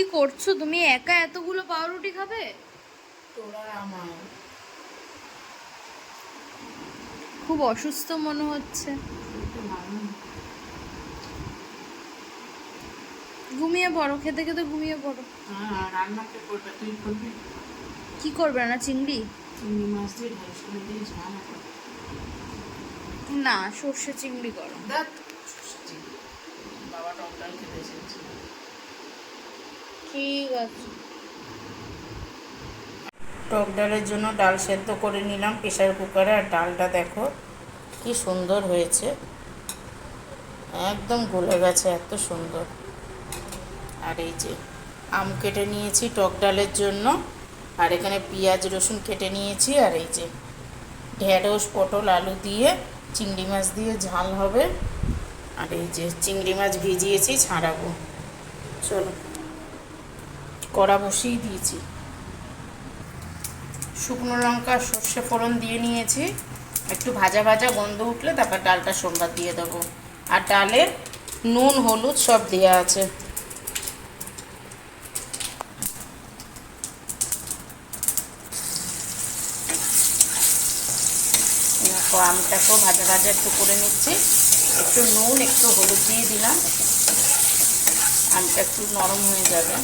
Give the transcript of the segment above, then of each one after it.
কি করছ? তুমি একা এতগুলো পাউরুটি খাবে? তোরা আমার খুব অসুস্থ মনে হচ্ছে। ঘুমিয়ে পড়ো খেতে খেতে ঘুমিয়ে পড়ো। হ্যাঁ করবে? তুই করবি? কি করবে না চিংড়ি? চিংড়ি মাছ দিয়ে ঢেঁড়স করে দিয়ে ঝাল না সর্ষে চিংড়ি করো। বাবা টকটাল খেতে এসেছে। ঠিক আছে। টক ডালের জন্য ডাল সেদ্ধ করে নিলাম প্রেশার কুকারে। আর ডালটা দেখো কি সুন্দর হয়েছে। একদম গলে গেছে, এত সুন্দর। আর এই যে আম কেটে নিয়েছি টক ডালের জন্য। আর এখানে পেঁয়াজ, রসুন কেটে নিয়েছি। আর এই যে ঢেঁড়স, পটল, আলু দিয়ে চিংড়ি মাছ দিয়ে ঝাল হবে। আর এই যে চিংড়ি মাছ ভিজিয়েছি, ছাড়াবো। চলো। কড়া বসিয়ে দিয়েছি। শুকনো লঙ্কা, সর্ষে ফোড়ন দিয়ে নিয়েছি। একটু ভাজা ভাজা গন্ধ উঠলে তারপর ডালটা সোমবার দিয়ে দেবো। আর ডালে নুন, হলুদ সব দেওয়া আছে। আমটাকেও ভাজা ভাজা একটু করে নিচ্ছি। একটু নুন, একটু হলুদ দিয়ে দিলাম। আমটা একটু নরম হয়ে যাবে।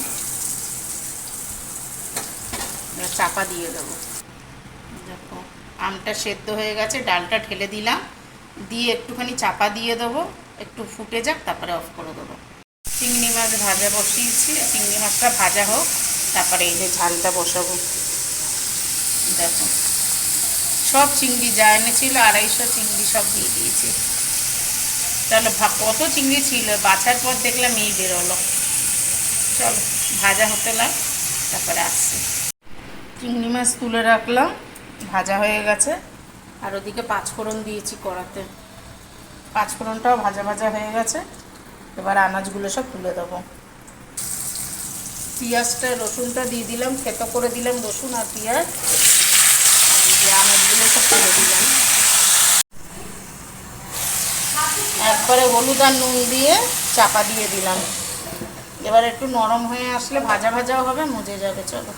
চাপা দিয়ে দেবো। দেখো, আমটা সেদ্ধ হয়ে গেছে, ডালটা ঢেলে দিলাম। দিয়ে একটুখানি চাপা দিয়ে দেবো, একটু ফুটে যাক, তারপরে অফ করে দেবো। চিংড়ি মাছ ভাজা বসিয়েছি, চিংড়ি মাছটা ভাজা হোক, তারপরে এই যে ঝালটা বসাবো। দেখো, সব চিংড়ি যা এনেছিল, আড়াইশো চিংড়ি সব দিয়ে দিয়েছি। তাহলে কত চিংড়ি ছিল? বাছার পর দেখলাম এই বেরোলো। চলো, ভাজা হতে লাগ তারপরে আসছি। চিংড়ি মাছ তুলে রাখলাম, ভাজা হয়ে গেছে। আর ওদিকে পাঁচফোড়ন দিয়েছি কড়াতে। পাঁচফোড়নটাও ভাজা ভাজা হয়ে গেছে। এবার আনাজগুলো সব তুলে দেবো। পেঁয়াজটা, রসুনটা দিয়ে দিলাম, থেতো করে দিলাম রসুন আর পেঁয়াজ। আনাজগুলো সব তুলে দিলাম। একবারে হলুদ আর নুন দিয়ে চাপা দিয়ে দিলাম। এবার একটু নরম হয়ে আসলে ভাজা ভাজাও হবে, মজে যাবে, চলো।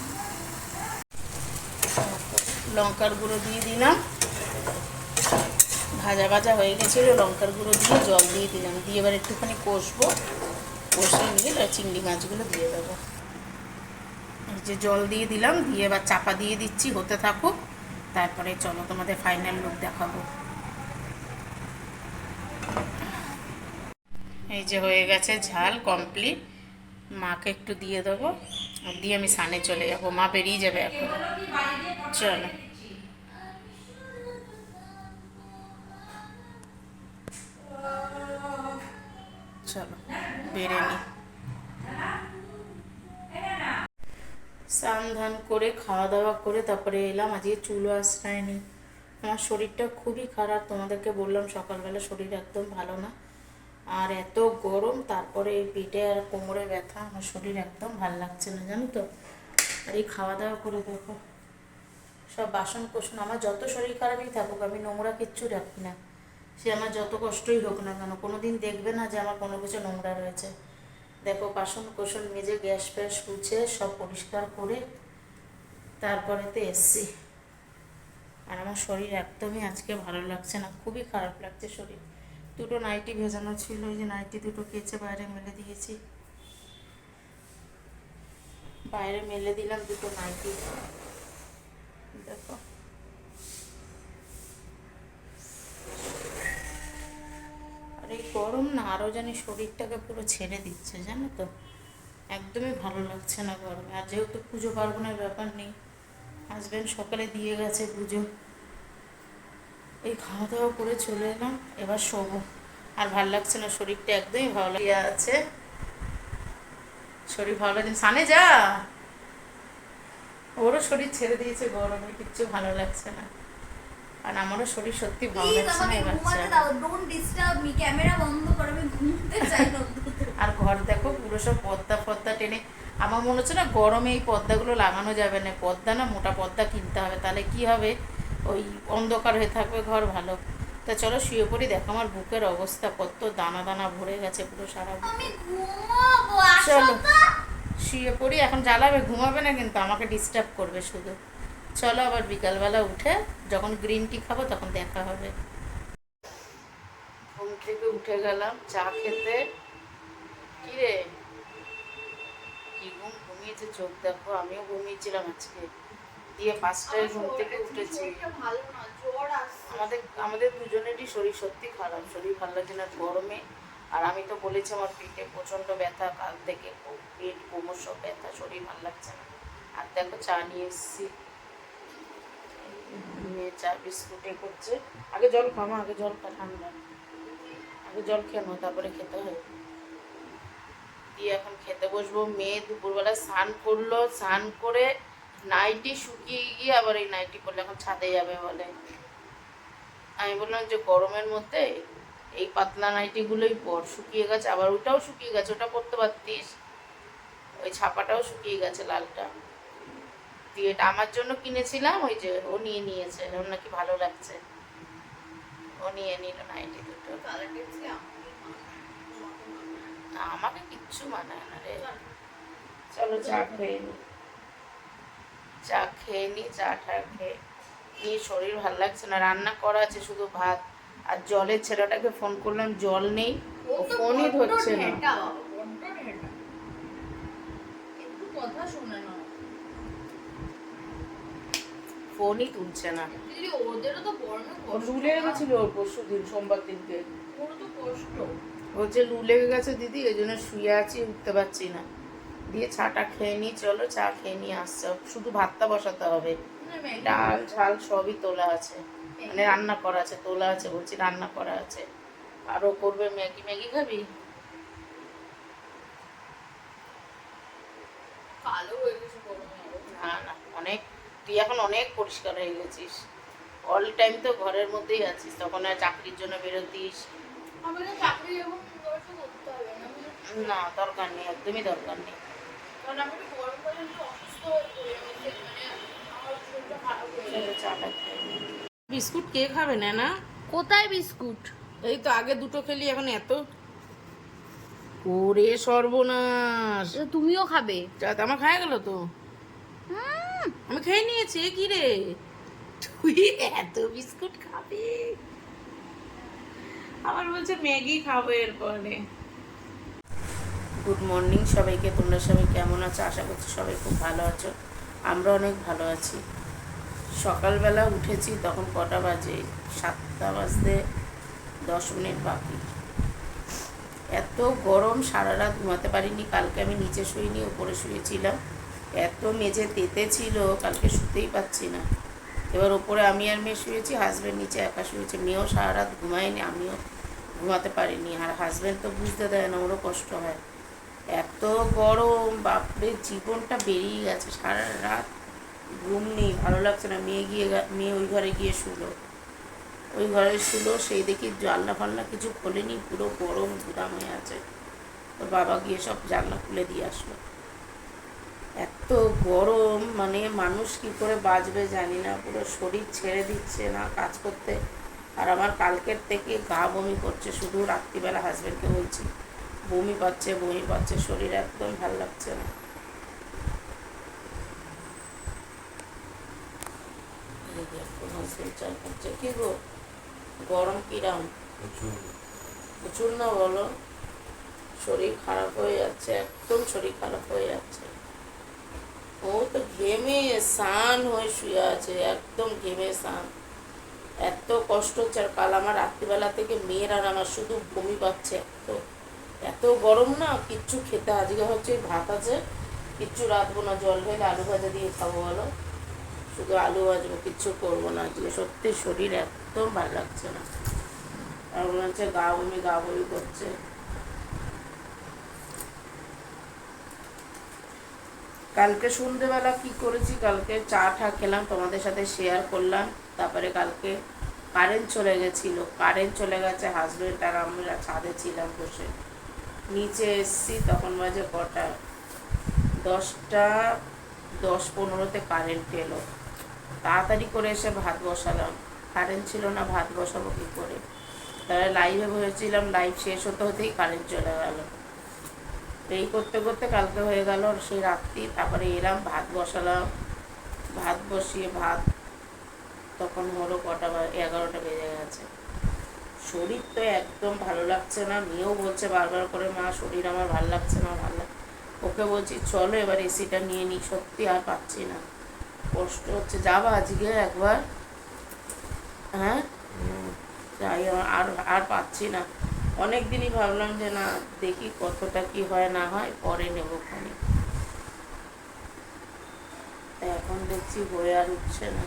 লঙ্কার গুঁড়ো দিয়ে দিলাম। ভাজা ভাজা হয়ে গেছিল, লঙ্কার গুঁড়ো দিয়ে জল দিয়ে দিলাম। দিয়ে এবার একটুখানি কষবো। কষে নিয়ে চিংড়ি মাছগুলো দিয়ে দেবো। যে জল দিয়ে দিলাম, দিয়ে এবার চাপা দিয়ে দিচ্ছি, হতে থাকুক। তারপরে চলো তোমাদের ফাইনাল লুক দেখাবো। এই যে হয়ে গেছে ঝাল কমপ্লিট মাকে একটু দিয়ে দেবো। দিয়ে আমি সানে চলে যাব মা বেরিয়ে যাবে এখন চলো চলো বেরে নি স্নান ধান করে খাওয়া দাওয়া করে তারপরে এলাম আজকে চুলও আশ্রয়নি আমার শরীরটা খুবই খারাপ তোমাদেরকে বললাম সকালবেলা শরীর একদম ভালো না আর এত গরম, তারপরে এই পিঠে আর কোমরে ব্যথা, আমার শরীর একদম ভালো লাগছে না, জানো তো? আর এই খাওয়া দাওয়া করে দেখো। সব বাসন কোসন আমার যত শরীর খারাপই থাকুক, আমি নোংরা কিচ্ছু রাখি না। সে আমার যত কষ্টই হোক না কেন কোনো দিন দেখবে না যে আমার কোনো কিছু নোংরা রয়েছে। দেখো বাসন কোসন মেজে, গ্যাস ফ্যাস মুছে, সব পরিষ্কার করে তারপরে তো এসছি। আর আমার শরীর একদমই আজকে ভালো লাগছে না, খুবই খারাপ লাগছে শরীর। দুটো নাইটি ভেজানো ছিল, ওই যে নাইটি দুটো কেচে বাইরে মেলে দিয়েছি। বাইরে মেলে দিলাম দুটো নাইটি। দেখো। আর এই গরম না আরও জানি শরীরটাকে পুরো ছেড়ে দিচ্ছে, জানো তো? একদমই ভালো লাগছে না গরমে। আর যেহেতু পুজো পার্বণের ব্যাপার নেই হাজব্যান্ড সকালে দিয়ে গেছে পুজো। এই খাওয়া দাওয়া করে চলে এলাম এবার শোবো। আর ভালো লাগছে না শরীরটা একদমই ভালো লাগে আছে। শরীর ভালো লাগছে সানে যা! ওরও শরীর ছেড়ে দিয়েছে গরমে কিচ্ছু ভালো লাগছে না। আর আমারও শরীর সত্যি ভালো লাগছে না এবার ঘুমাতে দাও ডোন্ট ডিস্টার্ব মি ক্যামেরা বন্ধ করে আমি ঘুমোতে চাই আর ঘর দেখো পুরো সব পর্দা ফর্দা টেনে। আমার মনে হচ্ছে না গরমে এই পর্দাগুলো লাগানো যাবে না। পর্দা না মোটা পর্দা কিনতে হবে। তাহলে কি হবে? ওই অন্ধকার হয়ে থাকবে ঘর ভালো। তা চলো শুয়ে পড়ি দেখো আমার বুকের অবস্থা কত দানা দানা ভরে গেছে পুরো সারা চলো। শুয়ে পড়ি এখন জ্বালাবে ঘুমাবে না কিন্তু আমাকে ডিস্টার্ব করবে শুধু। চলো আবার বিকালবেলা উঠে যখন গ্রিন টি খাব তখন দেখা হবে। ঘুম থেকে উঠে গেলাম চা খেতে। কি রে? কি ঘুম ঘুমিয়েছে চোখ দেখো আমিও ঘুমিয়েছিলাম আজকে। দিয়ে পাঁচটায় ঘুম থেকে উঠেছি। আমাদের আমাদের দুজনেরই শরীর সত্যি খারাপ। শরীর ভালো লাগছে না, গরমে। আর আমি তো বলেছি আমার পেটে প্রচণ্ড ব্যথা, কাল থেকে পেট কোমর সব ব্যথা, শরীর ভালো লাগছে না। আর দেখো চা নিয়ে এসেছি। নিয়ে চা বিস্কুটে করছে। আগে জল খামা আগে জল খা, ঠান্ডা। আগে জল খেয়ে নাও, তারপরে খেতে হয়। দিয়ে এখন খেতে বসবো। মেয়ে দুপুরবেলা স্নান করল, স্নান করে নাইটি শুকিয়ে গিয়ে আবার এই নাইটি পরলে এখন ছাদে যাবে বলে। আমি বললাম যে গরমের মধ্যে এই পাতলা নাইটিগুলোই পর। শুকিয়ে গেছে, আবার ওটাও শুকিয়ে গেছে, ওটা পরতে পারতিস? ওই ছাপাটাও শুকিয়ে গেছে লালটা। দিয়ে এটা আমার জন্য কিনেছিলাম, ওই যে ও নিয়ে নিয়েছে, ওর নাকি ভালো লাগছে। ও নিয়ে নিল নাইটি দুটো। আমাকে কিচ্ছু মানায় না রে। চলো চা খেয়ে নি। চা খেয়ে নি চা টা খেয়ে নিয়ে শরীর ভালো লাগছে না রান্না করা আছে শুধু ভাত। আর জলের ছেলেটাকে ফোন করলাম জল নেই ও ফোনই ধরছে না। ফোনই তুলছে না। লেগে গেছিল ওর পরশু দিন সোমবার দিনকে। ওরও তো কষ্ট। ও যে লু লেগে গেছে দিদি এই জন্য শুয়ে আছি উঠতে পারছি না। দিয়ে চাটা খেয়ে নি চলো চা খেয়ে নিয়ে আসছে। শুধু ভাতটা বসাতে হবে। ডাল ঝাল সবই তোলা আছে। মানে রান্না করা আছে তোলা আছে বলছি রান্না করা আছে। আরও করবে ম্যাগি। ম্যাগি খাবি। না না অনেক তুই এখন অনেক পরিষ্কার হয়ে গেছিস। অল টাইম তো ঘরের মধ্যেই আছিস তখন আর চাকরির জন্য বেরোতিস। না দরকার নেই একদমই দরকার নেই। কারণ আমি গরম অসুস্থ মানে আমার শরীরটা খারাপ হয়ে চলো চাটা বিস্কুট কে খাবে না না কোথায় বিস্কুট? এই তো আগে দুটো খেলি এখন এত। ওরে সর্বনাশ। তুমিও খাবে। যা তো আমার খাওয়া গেল তো। আমি খেয়ে নিয়েছি কি রে? তুই এত বিস্কুট খাবি? আমার বলছে ম্যাগি খাব এরপরে। গুড মর্নিং সবাইকে, তোমরা সবাই কেমন আছো? আশা করছি সবাই খুব ভালো আছো। আমরা অনেক ভালো আছি। সকালবেলা উঠেছি, তখন কটা বাজে? সাতটা বাজতে দশ মিনিট বাকি। এত গরম সারা রাত ঘুমাতে পারিনি। কালকে আমি নিচে শুইনি উপরে শুয়েছিলাম। এত মেঝে তেতে ছিল, কালকে শুতেই পাচ্ছি না। এবার ওপরে আমি আর মেয়ে শুয়েছি হাজব্যান্ড নিচে একা শুয়েছে। মেয়েও সারা রাত ঘুমায়নি, আমিও ঘুমাতে পারিনি। আর হাজব্যান্ড তো বুঝতে দেয় না, ওরও কষ্ট হয়। এত গরম, বাপরে, জীবনটা বেরিয়ে গেছে। সারা রাত ঘুম নেই, ভালো লাগছে না। মেয়ে গিয়ে মেয়ে ওই ঘরে গিয়ে শুলো। ওই ঘরে শুলো, সেই দেখি জানলা ফাল্লা কিছু খোলেনি, পুরো গরম, গুদাম হয়ে আছে। ওর বাবা গিয়ে সব জানলা খুলে দিয়ে আসলো। এত গরম মানে মানুষ কি করে বাঁচবে জানি না। পুরো শরীর ছেড়ে দিচ্ছে না কাজ করতে। আর আমার কালকের থেকে গা বমি করছে, শুধু রাত্রিবেলা হাজব্যান্ডকে বলছি। বমি পাচ্ছে বমি পাচ্ছে শরীর একদম ভালো লাগছে না। কি গো? গরম কিরাম? প্রচুর। না বলো? শরীর খারাপ হয়ে যাচ্ছে একদম শরীর খারাপ হয়ে যাচ্ছে। ও তো ঘেমে স্নান হয়ে শুয়ে আছে একদম ঘেমে স্নান। এত কষ্ট হচ্ছে আর কাল আমার রাত্রিবেলা থেকে মেয়ের আর আমার শুধু বমি পাচ্ছে এত এত গরম না, কিচ্ছু খেতে। আজকে হচ্ছে ভাত আছে। কিচ্ছু রাঁধবো না, জল ঢেলে আলু ভাজা দিয়ে খাব বলো। শুধু আলু ভাজবো, কিচ্ছু করব না আজকে। সত্যি শরীর একদম ভালো লাগছে না। আর মনে হচ্ছে গা বমি গা বমি করছে। কালকে সন্ধেবেলা কি করেছি? কালকে চা ঠা খেলাম, তোমাদের সাথে শেয়ার করলাম। তারপরে কালকে কারেন্ট চলে গেছিল। কারেন্ট চলে গেছে হাজবেন্ড আর আমরা ছাদে ছিলাম বসে। নিচে এসছি, তখন বাজে কটা? দশটা, দশ পনেরোতে কারেন্ট এলো। তাড়াতাড়ি করে এসে ভাত বসালাম। কারেন্ট ছিল না, ভাত বসাবো কী করে? তাহলে লাইভে বসেছিলাম লাইভ শেষ হতে হতেই কারেন্ট চলে গেল। এই করতে করতে কালকে হয়ে গেল, সেই রাত্রি। তারপরে এলাম, ভাত বসালাম। ভাত বসিয়ে ভাত, তখন হলো কটা বা, এগারোটা বেজে গেছে। শরীর তো একদম ভালো লাগছে না। মেয়েও বলছে বারবার করে মা শরীর আমার ভালো লাগছে না ভালো লাগ ওকে বলছি চলো এবার এসিটা নিয়ে নিই সত্যি আর পাচ্ছি না। কষ্ট হচ্ছে। যাবা আজকে একবার? হ্যাঁ? যাই আর আর পাচ্ছি না। অনেক দিনই ভাবলাম যে না দেখি কতটা কি হয় না হয় পরে নেব খানি। এখন দেখছি হয়ে আর উঠছে না।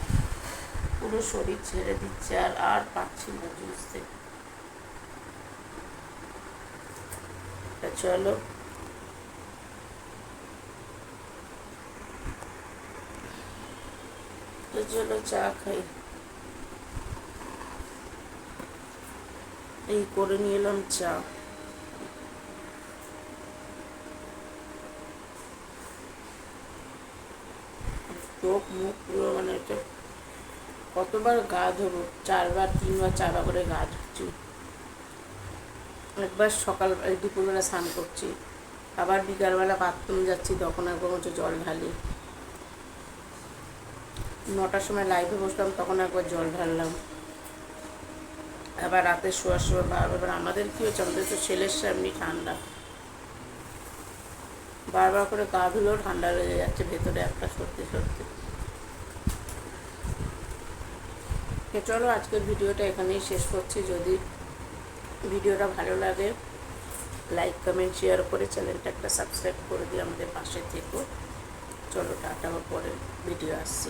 পুরো শরীর ছেড়ে দিচ্ছে আর আর পাচ্ছি না বুঝতে তা চলো। তো চলো চা এই করে নিয়ে এলাম চা। চোখ, মুখ পুরো মানে কতবার গা ধরো চারবার, তিনবার চারবার করে গা ধুচ্ছি একবার সকাল দুপুরবেলা স্নান করছি। আবার বিকালবেলা বাথরুম যাচ্ছি, তখন একবার হচ্ছে জল ঢালি। নটার সময় লাইভে বসলাম, তখন একবার জল ঢাললাম। আবার রাতে শোয়ার সময় বারবার আমাদের কী হচ্ছে, আমাদের তো ছেলের সামনে ঠান্ডা। বারবার করে গা ধুলেও ঠান্ডা লেগে যাচ্ছে, ভেতরে একটা সত্যি সত্যি চলো, আজকের ভিডিওটা এখানেই শেষ করছি। যদি ভিডিওটা ভালো লাগে লাইক কমেন্ট শেয়ার করে চ্যানেলটা একটা সাবস্ক্রাইব করে দিয়ে আমাদের পাশে থেকো। চলো টাটা পরে ভিডিও আসছি।